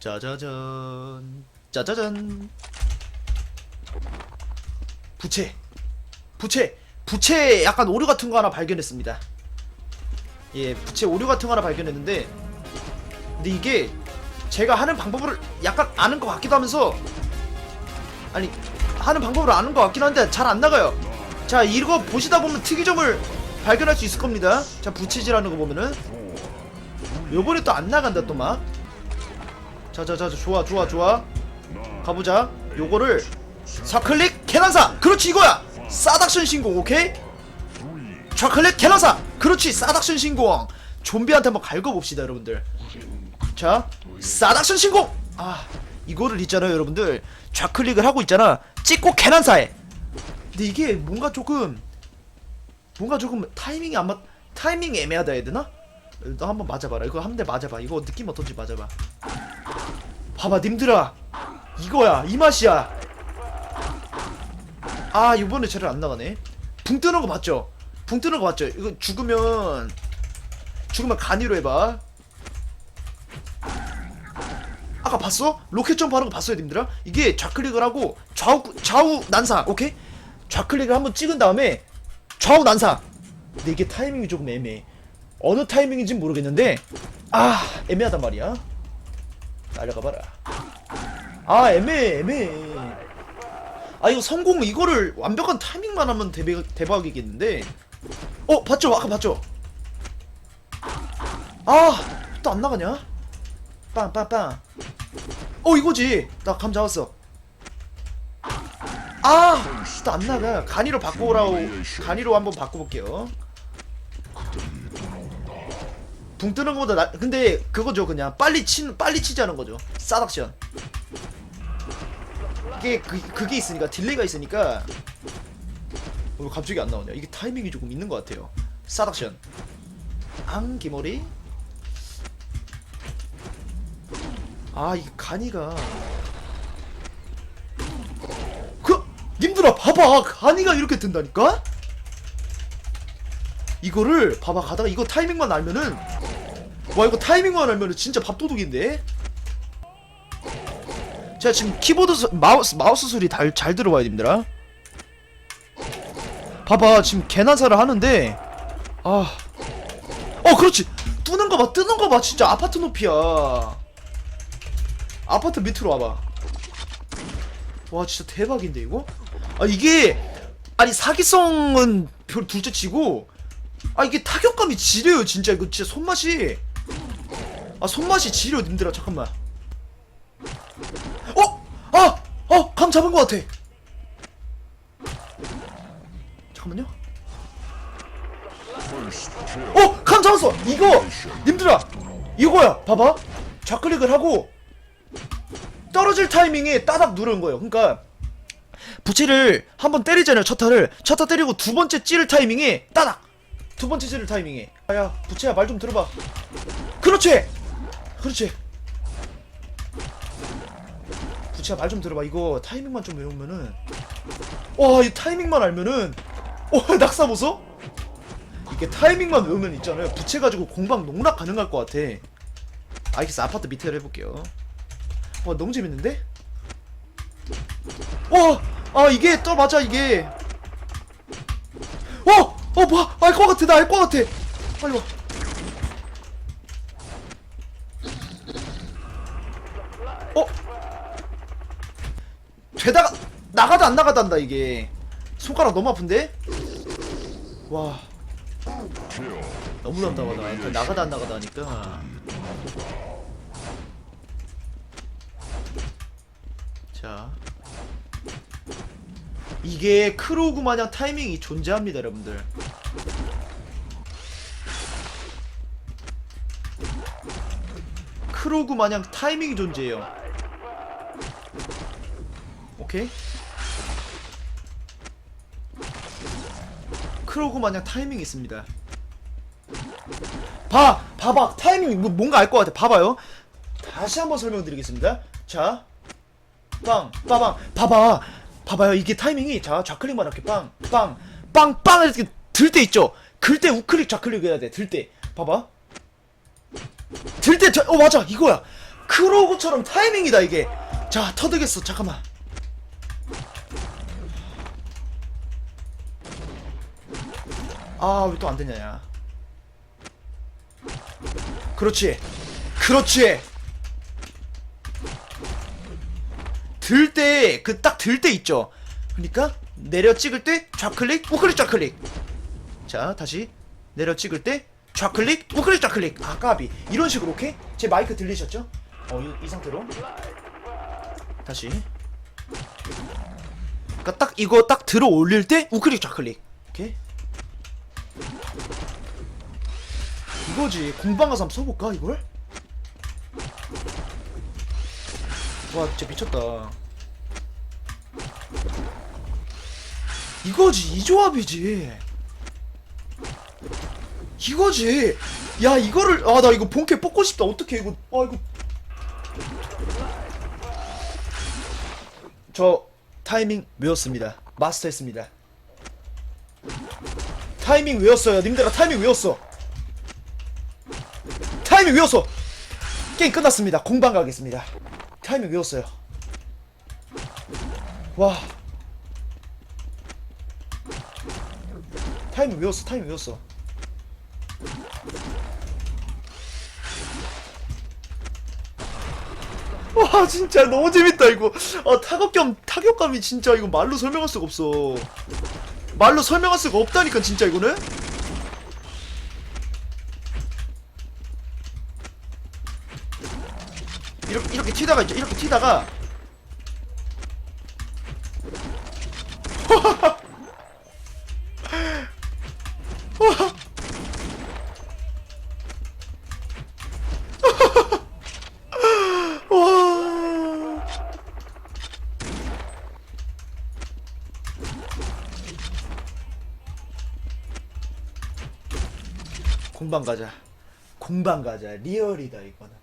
짜자잔. 짜자잔. 부채. 부채. 부채 약간 오류 같은 거 하나 발견했습니다. 예 부채 오류 같은 거 하나 발견했는데 근데 이게 제가 하는 방법을 약간 아는 것 같기도 하면서 아니 하는 방법을 아는 것 같긴 한데 잘 안 나가요. 자 이거 보시다 보면 특이점을 발견할 수 있을 겁니다. 자 부채질하는 거 보면은. 요번에 또 안 나간다 또막 자자자 좋아 좋아 좋아. 가보자. 요거를 좌클릭 계란사. 그렇지 이거야. 싸닥션 신공 오케이? 좌클릭 계란사. 그렇지 싸닥션 신공. 좀비한테 한번 갈궈봅시다 여러분들. 자 싸닥션 신공. 아 이거를 있잖아요 여러분들. 좌클릭을 하고 있잖아. 찍고 계란사해 근데 이게 뭔가 조금 뭔가 조금 타이밍이 안 맞 타이밍이 애매하다 해야 되나? 너 한번 맞아봐라. 이거 한 대 맞아봐. 이거 느낌 어떤지 맞아봐 봐봐 님들아. 이거야 이 맛이야. 아 이번에 쟤를 안 나가네. 붕 뜨는 거 봤죠? 붕 뜨는 거 봤죠? 이거 죽으면 죽으면 간이로 해봐. 아까 봤어? 로켓 점프 하는 거 봤어요 님들아? 이게 좌클릭을 하고 좌우 좌우 난사 오케이? 좌클릭을 한번 찍은 다음에 좌우 난사. 근데 이게 타이밍이 조금 애매해. 어느 타이밍인지 모르겠는데 아 애매하단 말이야 날려가봐라. 아 애매해 애매해 아 이거 성공 이거를 완벽한 타이밍만 하면 대박, 대박이겠는데? 어 봤죠? 아까 봤죠? 아 또 안 나가냐? 빵빵빵. 어 이거지. 나 감 잡았어. 아또 안 나가. 간이로 바꿔오라고 간이로 한번 바꿔볼게요 붕 뜨는 것보다 나, 근데 그거죠 그냥. 빨리 치 빨리 치자는 거죠. 싸닥션 이게 그, 그게 있으니까 딜레이가 있으니까. 어, 왜 갑자기 안 나오냐? 이게 타이밍이 조금 있는 것 같아요. 싸닥션 앙기머리. 아 이 간이가. 그 님들아 봐봐. 간이가 이렇게 든다니까? 이거를 봐봐. 가다가 이거 타이밍만 알면은 와 이거 타이밍만 알면은 진짜 밥도둑인데? 제가 지금 키보드 소, 마우스 마우스 소리 잘, 잘 들어봐야 됩니다. 봐봐 지금 개나사를 하는데. 아 어 그렇지. 뜨는 거봐 뜨는 거봐 진짜 아파트 높이야. 아파트 밑으로 와봐. 와 진짜 대박인데 이거? 아 이게 아니 사기성은 별 둘째 치고 아 이게 타격감이 지려요 진짜. 이거 진짜 손맛이 아 손맛이 지려 님들아 잠깐만 어? 아! 어! 감 잡은 것 같아 잠깐만요 어! 감 잡았어! 이거! 님들아! 이거야! 봐봐 좌클릭을 하고 떨어질 타이밍에 따닥 누르는 거예요 그러니까 부채를 한 번 때리잖아요 첫타를 첫타 때리고 두 번째 찌를 타이밍에 따닥 두 번째 찌를 타이밍에 아야 부채야 말 좀 들어봐 그렇지 그렇지. 부채야 말 좀 들어봐. 이거 타이밍만 좀 외우면은. 와 이 타이밍만 알면은. 와 낙사 보소? 이게 타이밍만 외우면 있잖아요. 부채 가지고 공방 농락 가능할 것 같아. 알겠어 아파트 밑에를 해볼게요. 와 너무 재밌는데? 와! 아 이게 또 맞아 이게. 어! 어 뭐야? 알것 같아 나 알 것 같아. 빨리 와 어? 되다가 나가다 안 나가단다 이게. 손가락 너무 아픈데? 와. 너무 일단 나가다 안 나가다 하니까. 자. 이게 크로우구 마냥 타이밍이 존재합니다 여러분들. 크로우구 마냥 타이밍이 존재해요 오케이. 크로우구 마냥 타이밍이 있습니다. 봐! 봐봐. 타이밍 뭐- 뭔가 알 것 같아. 봐봐요. 다시 한번 설명드리겠습니다. 자 빵, 빠방, 봐봐, 봐봐요. 이게 타이밍이. 자 좌클릭만 이렇게. 빵, 빵, 빵, 빵 이렇게 들 때 있죠. 글 때 우클릭 좌클릭 해야 돼. 들 때, 봐봐. 들 때, 저, 어 맞아, 이거야. 크로우처럼 타이밍이다 이게 자 터득했어. 잠깐만. 아 왜 또 안 되냐 야. 그렇지. 그렇지. 들 때 그 딱 들 때 있죠. 그러니까 내려 찍을 때 좌클릭 우클릭 좌클릭. 자 다시. 내려 찍을 때 좌클릭 우클릭 좌클릭. 아 까비. 이런 식으로 오케이? 제 마이크 들리셨죠? 어이 이 상태로 다시. 그러니까 딱 이거 딱 들어 올릴 때 우클릭 좌클릭. 오케이? 이거지. 공방 가서 한번 써볼까 이걸? 와 진짜 미쳤다. 이거지. 이 조합이지. 이거지. 야 이거를 아 나 이거 본캐 뽑고 싶다. 어떻게 이거. 아 이거 저 타이밍 외웠습니다. 마스터했습니다. 타이밍 외웠어요. 님들아 타이밍 외웠어. 타이밍 외웠어. 게임 끝났습니다. 공방 가겠습니다. 타이밍 외웠어요. 와. 타이밍 외웠어 타이밍 외웠어 와 진짜 너무 재밌다 이거. 아 타격감 타격감이 진짜 이거 말로 설명할 수가 없어. 말로 설명할 수가 없다니까 진짜 이거는? 이렇게 이렇게 튀다가 있죠 이렇게 튀다가 공방 가자. 공방 가자. 리얼이다 이거는